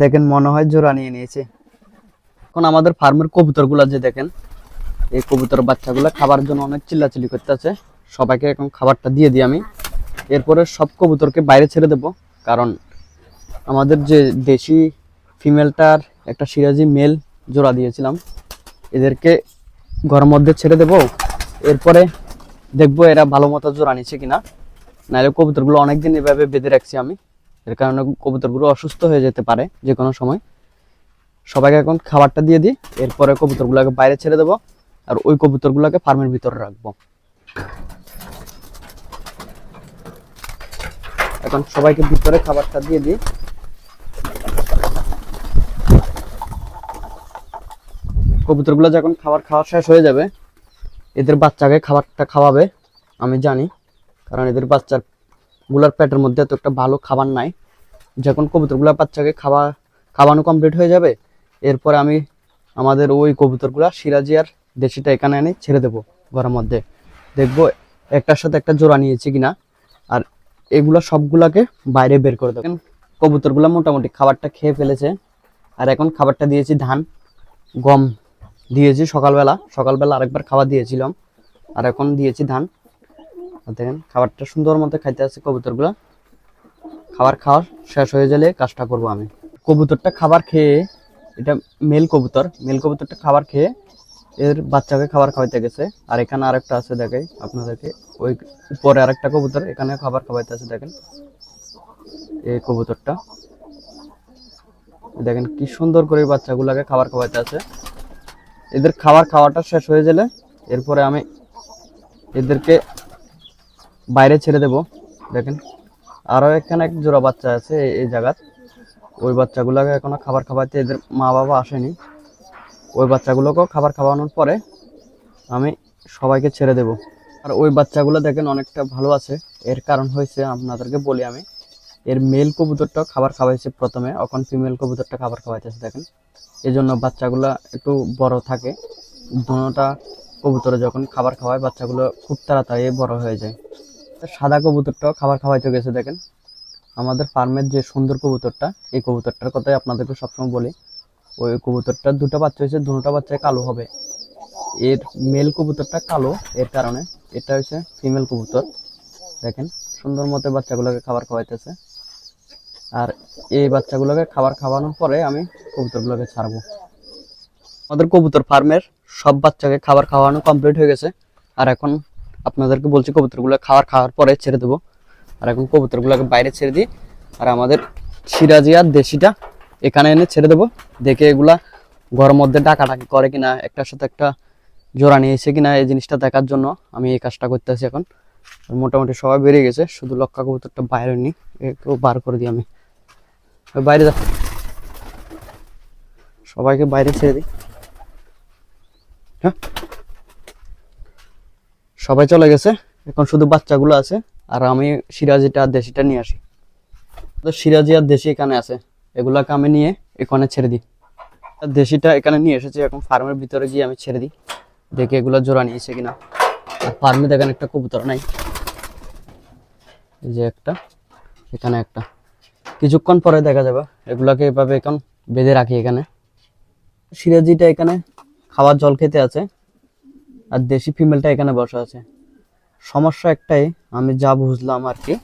দেখেন মনে হয় জোড়া নিয়ে নিয়েছে। এখন আমাদের ফার্মের কবুতরগুলো যে দেখেন, এই কবুতর বাচ্চাগুলো খাবার জন্য অনেক চিল্লাচিল্লি করতেছে। সবাইকে এখন খাবারটা দিয়ে দিই আমি। এরপরে সব কবুতরকে বাইরে ছেড়ে দেব, কারণ আমাদের যে দেশি ফিমেলটার একটা সিরাজি মেল জোড়া দিয়েছিলাম, এদেরকে ঘরের মধ্যে ছেড়ে দেব। এরপরে দেখব এরা ভালো মতো জোড়া নিচ্ছে কিনা। নাহলে কবুতরগুলো অনেকদিন এভাবে বেঁধে রাখছি আমি। এর কারণে কবুতরগুলো অসুস্থ হয়ে যেতে পারে যে কোনো সময়। সবাইকে এখন খাবারটা দিয়ে দিই, এরপরে কবুতরগুলোকে বাইরে ছেড়ে দেবো, আর ওই কবুতরগুলোকে ফার্মের ভিতরে রাখব। এখন সবাইকে ভিতরে খাবারটা দিয়ে দিই। কবুতরগুলো যখন খাবার খাওয়া শেষ হয়ে যাবে, এদের বাচ্চাকে খাবারটা খাওয়াবে, আমি জানি। কারণ এদের বাচ্চারগুলার পেটের মধ্যে এত একটা ভালো খাবার নাই। যখন কবুতরগুলোর বাচ্চাকে খাওয়া, খাওয়ানো কমপ্লিট হয়ে যাবে, এরপর আমি আমাদের ওই কবুতরগুলা সিরাজি আর দেশিটা এখানে এনে ছেড়ে দেবো ঘরের মধ্যে। দেখব একটার সাথে একটা জোড়া নিয়েছি কিনা, আর এগুলো সবগুলাকে বাইরে বের করে দেবেন কবুতরগুলো মোটামুটি খাবারটা খেয়ে ফেলেছে, আর এখন খাবারটা দিয়েছি ধান, গম দিয়েছি সকালবেলা সকালবেলা আরেকবার খাবার দিয়েছিলাম, আর এখন দিয়েছি ধান। দেখেন, খাবারটা সুন্দর মতো খাইতে আছে কবুতরগুলো। খাবার খাওয়া শেষ হয়ে গেলে কাজটা করব আমি। কবুতরটা খাবার খেয়ে, এটা মেল কবুতর মেল কবুতরটা খাবার খেয়ে এর বাচ্চাকে খাবার খাওয়াইতে গেছে। আর এখানে আরেকটা আছে দেখে আপনাদেরকে, ওই উপরে আরেকটা কবুতর, এখানে খাবার খাওয়াইতে আছে দেখেন। এই কবুতরটা। দেখেন কি সুন্দর করে বাচ্চাগুলোকে খাবার খাওয়াইতে আছে। এদের খাবার খাওয়াটা শেষ হয়ে গেলে এরপরে আমি এদেরকে বাইরে ছেড়ে দেব। দেখেন আরও এখানে এক জোড়া বাচ্চা আছে এই- জায়গাত ওই বাচ্চাগুলোকে এখনও খাবার খাওয়াতে এদের মা বাবা আসেনি। ওই বাচ্চাগুলোকেও খাবার খাওয়ানোর পরে আমি সবাইকে ছেড়ে দেব। আর ওই বাচ্চাগুলো দেখেন অনেকটা ভালো আছে। এর কারণ হয়েছে আপনাদেরকে বলি আমি, এর মেল কবুতরটা খাবার খাওয়াইছে প্রথমে, এখন ফিমেল কবুতরটা খাবার খাওয়াইতেছে দেখেন। এই জন্য বাচ্চাগুলো একটু বড় থাকে। দুটা কবুতরে যখন খাবার খাওয়ায়, বাচ্চাগুলো খুব তাড়াতাড়ি বড় হয়ে যায়। সাদা কবুতরটাও খাবার খাওয়াইতে গেছে, দেখেন। আমাদের ফার্মের যে সুন্দর কবুতরটা, এই কবুতরটার কথাই আপনাদেরকে সবসময় বলি। ওই কবুতরটার দুটো বাচ্চা হয়েছে, দুটো বাচ্চায় কালো হবে। এর মেল কবুতরটা কালো, এর কারণে এটা হচ্ছে ফিমেল কবুতর। দেখেন, সুন্দর মতো বাচ্চাগুলোকে খাবার খাওয়াইতেছে। আর এই বাচ্চাগুলোকে খাবার খাওয়ানোর পরে আমি কবুতরগুলোকে ছাড়বো। আমাদের কবুতর ফার্মের সব বাচ্চাকে খাবার খাওয়ানো কমপ্লিট হয়ে গেছে। আর এখন আপনাদেরকে বলছি কবুতরগুলো খাবার খাওয়ার পরে ছেড়ে দেবো। আর এখন কবুতরগুলোকে বাইরে ছেড়ে দিই। আর আমাদের সিরাজি আর দেশিটা এখানে এনে ছেড়ে দেবো। দেখে এগুলা ঘরের মধ্যে ডাকাডাকি করে কিনা, একটার সাথে একটা জোড়া নিয়েছে কিনা, এই জিনিসটা দেখার জন্য আমি এই কাজটা করতেছি এখন। আর মোটামুটি সবাই বেরিয়ে গেছে, শুধু লক্কা কবুতরটা বাইরে নি একেও বার করে দিই আমি। বাইরে যা। সবাইকে বাইরে ছেড়ে দিই। হ্যাঁ? সবাই চলে গেছে। এখন শুধু বাচ্চাগুলো আছে, আর আমি সিরাজিটা আর দেশিটা নিয়ে আসি। তো সিরাজি আর দেশি এখানে আছে। এগুলাকে আমি নিয়ে এখানে ছেড়ে দিই। আর দেশিটা এখানে নিয়ে এসেছি, এখন ফার্মের ভিতরে গিয়ে আমি ছেড়ে দিই। দেখি এগুলো জোড়া নিয়েছে কিনা। আর ফার্মে দেখেন একটা কবুতর নাই। এই যে একটা, এখানে একটা। কিছুক্ষণ পরে দেখা যাবে। এগুলাকে এভাবে এখন বেঁধে রাখি এখানে। সিরাজিটা এখানে খাবার জল খেতে আছে। আর দেশি ফিমেলটা এখানে বসা আছে। সমস্যা একটাই, আমি যা বুঝলাম আর কি,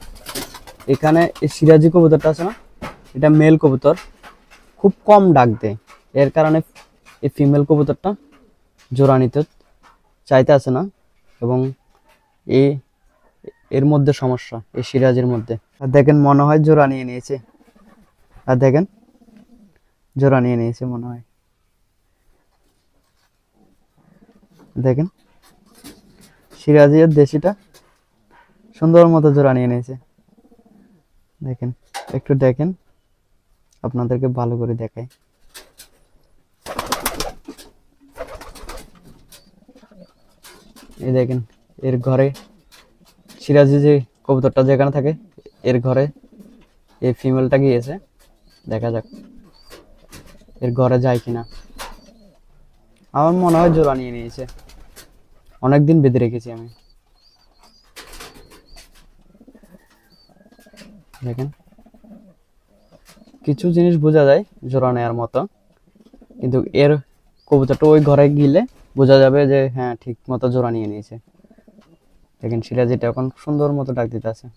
এখানে এই সিরাজি কবুতরটা আছে না, এটা মেল কবুতর, খুব কম ডাক দেয়। এর কারণে এই ফিমেল কবুতরটা জোড়া নিতে চাইতে আছে না, এবং এই এর মধ্যে সমস্যা, এই সিরাজের মধ্যে। আর দেখেন, মনে হয় জোড়া নিয়ে নিয়েছে। আর দেখেন, জোড়া নিয়ে নিয়েছে মনে হয়। দেখেন। সিরাজি আর দেশিটা সুন্দর মতো জোড়া নিয়ে নিয়েছে। দেখেন, একটু দেখেন, আপনাদেরকে ভালো করে দেখাই। এই দেখেন, এর ঘরে সিরাজি যে কবুতরটা যেখানে থাকে, এর ঘরে এই ফিমেলটা গিয়েছে। দেখা যাক, এর ঘরে যায় কিনা। আমার মনে হয় জোড়া নিয়ে নিয়েছে। অনেকদিন বেঁধে রেখেছি আমি। দেখেন। কিছু জিনিস বোঝা যায় জোড়া নেওয়ার মতো। কিন্তু এর কবুতরটা ওই ঘরে গেলে বোঝা যাবে যে হ্যাঁ ঠিক মতো জোড়া নিয়ে নিয়েছে। দেখেন সিরাজিটা এখন সুন্দর মতো ডাক দিতে আছে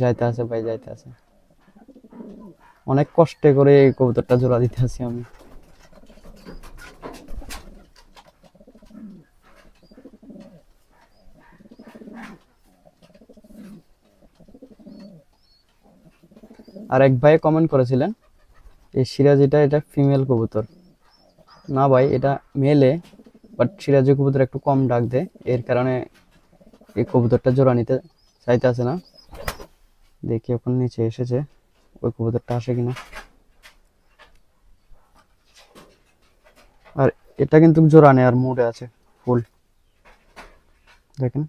যাইতে আছে ভাই যাইতে আছে অনেক কষ্টে করে এই কবুতরটা জোড়া দিতে আছি আমি। আর এক ভাই কমেন্ট করেছিলেন এই সিরাজিটা এটা এটা ফিমেল কবুতর। না ভাই, এটা মেলে বাট সিরাজি কবুতর একটু কম ডাক দেয়, এর কারণে এই কবুতরটা জোড়া নিতে চাইতে আছে না। দেখি এখন নিচে এসেছে। ওই কবুতরটা আসে কিনা। আর এটা কিন্তু জোড়া নেই, আর মুডে আছে, ফুল। দেখেন।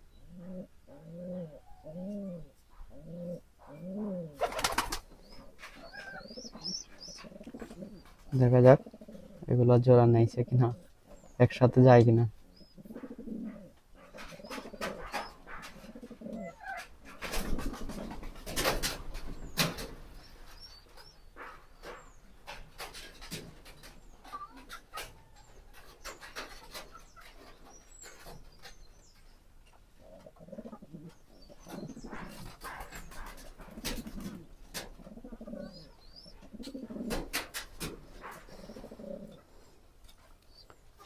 দেখা যাক, এগুলো জোড়া নাইছে কিনা, একসাথে যায় কিনা।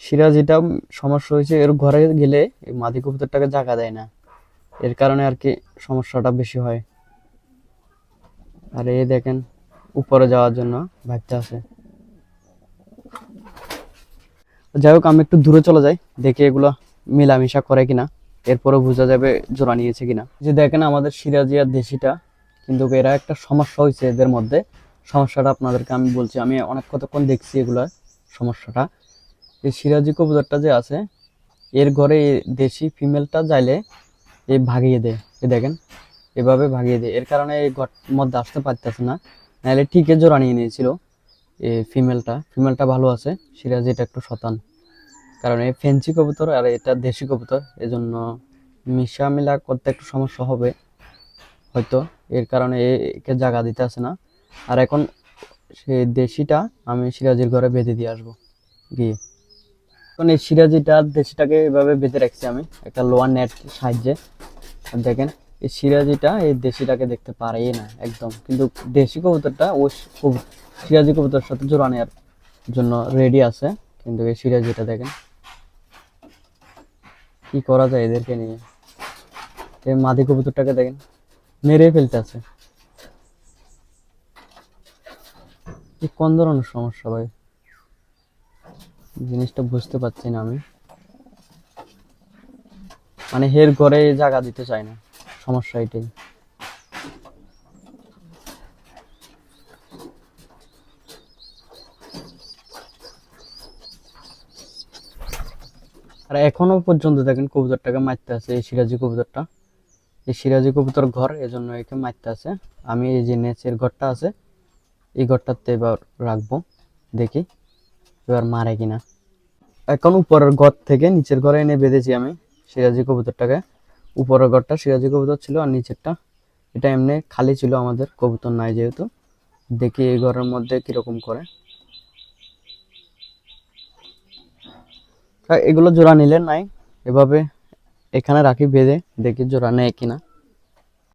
সিরাজিটা সমস্যা হয়েছে, এর ঘরে গেলে মাদি কবুতরটাকে জায়গা দেয় না। এর কারণে আর কি সমস্যাটা বেশি হয়। আর এই দেখেন, উপরে যাওয়ার জন্য ভাবতে আছে। যাই হোক, আমি একটু দূরে চলে যাই, দেখি এগুলো মেলামেশা করে কিনা। এরপরে বোঝা যাবে জোড়া নিয়েছে কিনা। যে দেখেন, আমাদের সিরাজি আর দেশিটা, কিন্তু এরা একটা সমস্যা হয়েছে এদের মধ্যে। সমস্যাটা আপনাদেরকে আমি বলছি, আমি অনেক কতক্ষণ দেখছি এগুলা সমস্যাটা। এই সিরাজি কবুতরটা যে আছে, এর ঘরে দেশি ফিমেলটা যাইলে এ ভাগিয়ে দেয়। এ দেখেন, এভাবে ভাগিয়ে দেয়। এর কারণে এই ঘর মধ্যে আসতে পারতেছে না। নাহলে ঠিকই জোড়া নিয়ে নিয়েছিল এই ফিমেলটা। ফিমেলটা ভালো আছে, সিরাজি এটা একটু শতান। কারণ এই ফেন্সি কবুতর আর এটা দেশি কবুতর, এজন্য মিশামিলা করতে একটু সমস্যা হবে। হয়তো এর কারণে একে জায়গা দিতে আসে না। আর এখন সেই দেশিটা আমি সিরাজির ঘরে বেঁধে দিয়ে আসব। গিয়ে। এখন এই সিরাজিটা দেশিটাকে এভাবে বেঁধে রাখছি আমি, একটা লোয়ার নেট সাহায্যে। দেখেন, এই সিরাজিটা এই দেশিটাকে দেখতে পারেই না, একদম। কিন্তু দেশি কবুতরটা কবু- সিরাজি কবুতরের সাথে জোড়া নেওয়ার জন্য রেডি আছে, কিন্তু এই সিরাজিটা দেখেন, কি করা যায় এদেরকে নিয়ে? এই মাদি কবুতরটাকে দেখেন মেরে ফেলতে আছে কি কোন ধরনের সমস্যা ভাই। জিনিসটা বুঝতে পারছি না আমি। মানে হের ঘরে জায়গা দিতে চাই না, সমস্যা এটাই। আর এখনও পর্যন্ত দেখেন কবুতরটাকে মারতে আছে, এই সিরাজি কবুতরটা। এই সিরাজি কবুতর ঘর, এজন্য একে মারতে আছে। আমি এই যে নেচের ঘরটা আছে, এই ঘরটাতে এবার রাখব, দেখি। এবার মারে কিনা। এখন উপরের ঘর থেকে নিচের ঘরে এনে বেঁধেছি আমি সিরাজি কবুতরটাকে। উপরের ঘরটা সিরাজি কবুতর ছিল আর নিচেরটা। এটা এমনি খালি ছিল আমাদের, কবুতর নাই যেহেতু। দেখি এই ঘরের মধ্যে কীরকম করে। এগুলো জোড়া নিলে নাই, এভাবে এখানে রাখি বেঁধে দেখি জোড়া নেয় কিনা।